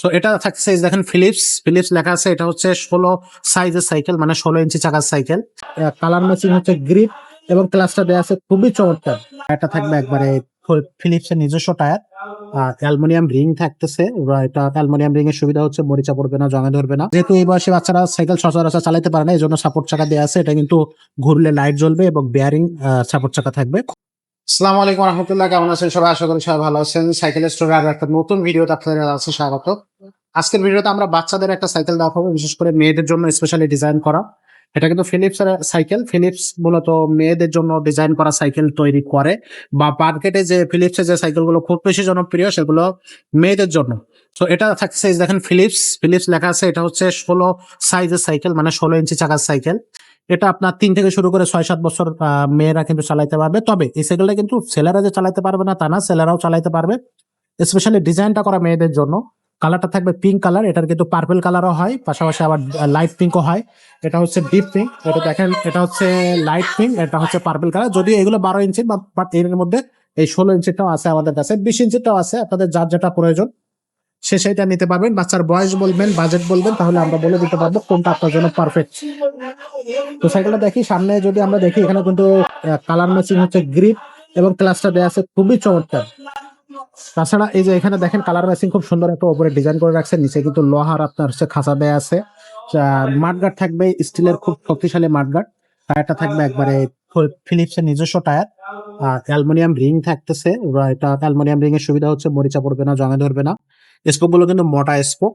তো এটা থাকছে দেখেন ফিলিপস ফিলিপস লেখা আছে, এটা হচ্ছে ষোলো সাইজের সাইকেল মানে ষোলো ইঞ্চি চাকার সাইকেল কালার ম্যাচিং হচ্ছে গ্রিপ এবং ক্লাসটা দেওয়া আছে, খুবই চমৎকার। এটা থাকবে একবারে ফিলিপসের নিজস্ব টায়ার আর অ্যালুমিনিয়াম রিং থাকতেছে এটা অ্যালুমিনিয়াম রিং এর সুবিধা হচ্ছে মরিচা পড়বে না জঙে ধরবে না। যেহেতু এই বয়সে বাচ্চারা সাইকেল সচরাচর চালাতে পারে না এই জন্য সাপোর্ট চাকা দেওয়া আছে, এটা কিন্তু ঘুরলে লাইট জ্বলবে এবং বেয়ারিং সাপোর্ট চাকা থাকবে। আসসালামু আলাইকুম রহমতুল্লাহ, কেমন আছেন সবাই? আশা করি সবাই ভালো আছেন। সাইকেল স্টোরে আর একটা নতুন ভিডিওতে আপনাদের আছে স্বাগত। আজকের ভিডিওতে আমরা বাচ্চাদের একটা সাইকেল দেখাবো, বিশেষ করে মেয়েদের জন্য স্পেশালি ডিজাইন করা। এটা কিন্তু ফিলিপস এর সাইকেল ফিলিপস মূলত মেয়েদের জন্য ডিজাইন করা সাইকেল তৈরি করে বা মার্কেটে যে ফিলিপসের যে সাইকেলগুলো খুব বেশি জনপ্রিয়, সেগুলো মেয়েদের জন্য। তো এটা থাকছে দেখেন ফিলিপস ফিলিপস লেখা আছে, এটা হচ্ছে ষোলো সাইজের সাইকেল মানে ষোলো ইঞ্চি চাকার সাইকেল এটা আপনার তিন থেকে শুরু করে ছয়, সাত বছর মেয়েরা কিন্তু চালাইতে পারবে। তবে এই সাইকেলটা কিন্তু ছেলেরা যে চালাইতে পারবে না, তা না ছেলেরাও চালাইতে পারবে। স্পেশালি ডিজাইনটা করা মেয়েদের জন্য কালারটা থাকবে পিঙ্ক কালার এটার কিন্তু পার্পেল কালারও হয়, পাশাপাশি আবার লাইট পিঙ্কও হয়। এটা হচ্ছে ডিপ পিঙ্ক এটা দেখেন, এটা হচ্ছে লাইট পিঙ্ক এটা হচ্ছে পার্পেল কালার যদিও এগুলো বারো ইঞ্চি বাট এর মধ্যে এই ষোলো ইঞ্চিটাও আছে আমাদের কাছে, বিশ ইঞ্চিটাও আছে, আপনাদের যার যেটা প্রয়োজন। সে সেটা নিতে পারবেন, বাচ্চার বয়স বলবেন বাজেট বলবেন, তাহলে আমরা বলে দিতে পারব কোনটা আপনার জন্য পারফেক্ট তো সাইকেলটা দেখি, সামনে যদি আমরা দেখি, এখানে কিন্তু কালার ম্যাচিং হচ্ছে গ্রিপ এবং ক্লাসটা দেওয়া আছে, খুবই চমৎকার। তাছাড়া এই যে এখানে দেখেন কালার ম্যাচিং খুব সুন্দর একটা উপরে ডিজাইন করে রাখছে, নিচে কিন্তু লোহার আপনার হচ্ছে খাঁচা দেয়া আছে। মাঠগার্ড থাকবে স্টিলের খুব শক্তিশালী মাঠগার্ড। টায়ারটা থাকবে একবারে ফিলিপস এর নিজস্ব টায়ার। আর অ্যালুমিনিয়াম রিং থাকতেছে এটা অ্যালুমিনিয়াম রিং এর সুবিধা হচ্ছে, মরিচা পড়বে না জঙে ধরবে না। স্পোকগুলো কিন্তু মোটা স্পোক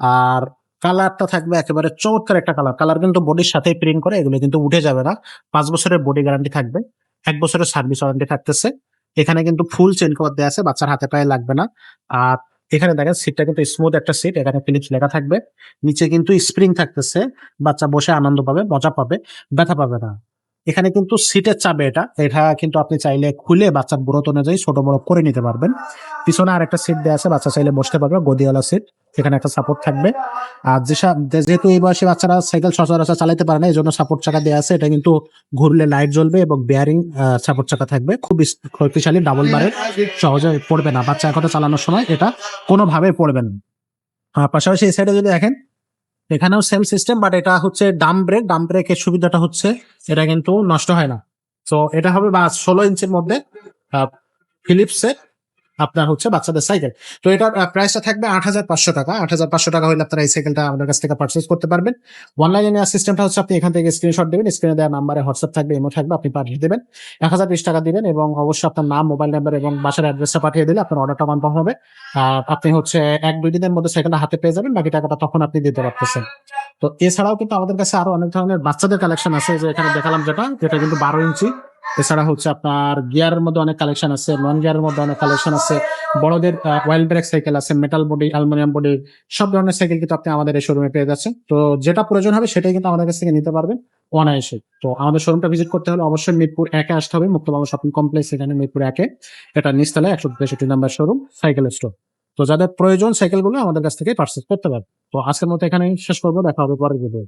আর কালারটা থাকবে একেবারে চমৎকার একটা কালার কালার কিন্তু বডির সাথে প্রিন্ট করে, এগুলো কিন্তু উঠে যাবে না। পাঁচ বছরের বডি গ্যারান্টি থাকবে, এক বছরের সার্ভিস ওয়ারেন্টি থাকতেছে। এখানে কিন্তু ফুল চেন কভার দেওয়া আছে, বাচ্চার হাতে পায়ে লাগবে না। আর এখানে দেখেন সিটটা কিন্তু স্মুথ একটা সিট এখানে ফিলিপস লেখা থাকবে। নিচে কিন্তু স্প্রিং থাকতেছে, বাচ্চা বসে আনন্দ পাবে, মজা পাবে, ব্যথা পাবে না। এখানে কিন্তু সিটের চাবে এটা। এটা কিন্তু আপনি চাইলে খুলে বাচ্চার বুড়ত অনুযায়ী ছোট বড় করে নিতে পারবেন। পিছনে আর একটা সিট দেওয়া আছে, বাচ্চা চাইলে বসতে পারবে, গদিওয়ালা সিট। এখানে একটা সাপোর্ট থাকবে। আর যেসব যেহেতু এই বয়সে বাচ্চারা সাইকেল সচরাচর চালাতে পারে না এই জন্য সাপোর্ট চাকা দেওয়া আছে। এটা কিন্তু ঘুরলে লাইট জ্বলবে এবং বেয়ারিং সাপোর্ট চাকা থাকবে। খুব শক্তিশালী ডাবল বারের সহজে পড়বে না। বাচ্চা একটা চালানোর সময় এটা কোনোভাবে পড়বে না। পাশাপাশি এই সাইডে যদি দেখেন এখানেও সেম সিস্টেম বাট এটা হচ্ছে ডাম ব্রেক ডাম ব্রেকের সুবিধাটা হচ্ছে এটা কিন্তু নষ্ট হয় না। তো এটা হবে বা ষোলো ইঞ্চির মধ্যে ফিলিপসের আপনার হচ্ছে বাচ্চাদের সাইকেল। তো এটার প্রাইসটা থাকবে আট হাজার পাঁচশো টাকা। আট হাজার পাঁচশো টাকা হলে আপনারা এই সাইকেলটা আমাদের কাছ থেকে পারচেস করতে পারবেন। অনলাইনে নেওয়ার সিস্টেমটা হচ্ছে আপনি এখান থেকে স্ক্রিনশট দেবেন স্ক্রিনে দেওয়া নাম্বারে হোয়াটসঅ্যাপ থাকবে ইমো থাকবে, আপনি পাঠিয়ে দেবেন। এক হাজার বিশ টাকা দিবেন এবং অবশ্যই আপনার নাম মোবাইল নাম্বার এবং বাসার অ্যাড্রেসটা পাঠিয়ে দিলে আপনার অর্ডারটা কনফার্ম হবে। আর আপনি হচ্ছে এক দুই দিনের মধ্যে সাইকেলটা হাতে পেয়ে যাবেন, বাকি টাকাটা তখন আপনি দিতে পারতেছেন। তো এছাড়াও কিন্তু আমাদের কাছে আরও অনেক ধরনের বাচ্চাদের কালেকশন আছে, যে এখানে দেখালাম যেটা যেটা কিন্তু বারো ইঞ্চি। এছাড়া হচ্ছে আপনার গিয়ারের মধ্যে অনেক কালেকশন আছে নন গিয়ারের মধ্যে অনেক কালেকশন আছে, বড়দের ওয়েল ব্রেক সাইকেল আছে মেটাল বডি অ্যালুমিনিয়াম বডি সব ধরনের সাইকেল কিন্তু আপনি আমাদের এই শোরুমে পেয়ে যাচ্ছেন। তো যেটা প্রয়োজন হবে সেটাই কিন্তু আমাদের কাছ থেকে নিতে পারবেন অনায়াসে। তো আমাদের শোরুমটা ভিজিট করতে হলে অবশ্যই মিরপুর একে আসতে হবে মুক্তবাবু শপিং কমপ্লেক্স এখানে মিরপুর একে। এটা নিচতলায় একশো তেষট্টি নাম্বার শোরুম সাইকেল স্টোর তো যাদের প্রয়োজন সাইকেলগুলো আমাদের কাছ থেকে পার্চেস করতে পারবে তো আজকের মতো এখানে শেষ করব, দেখা হবে পরের ভিডিও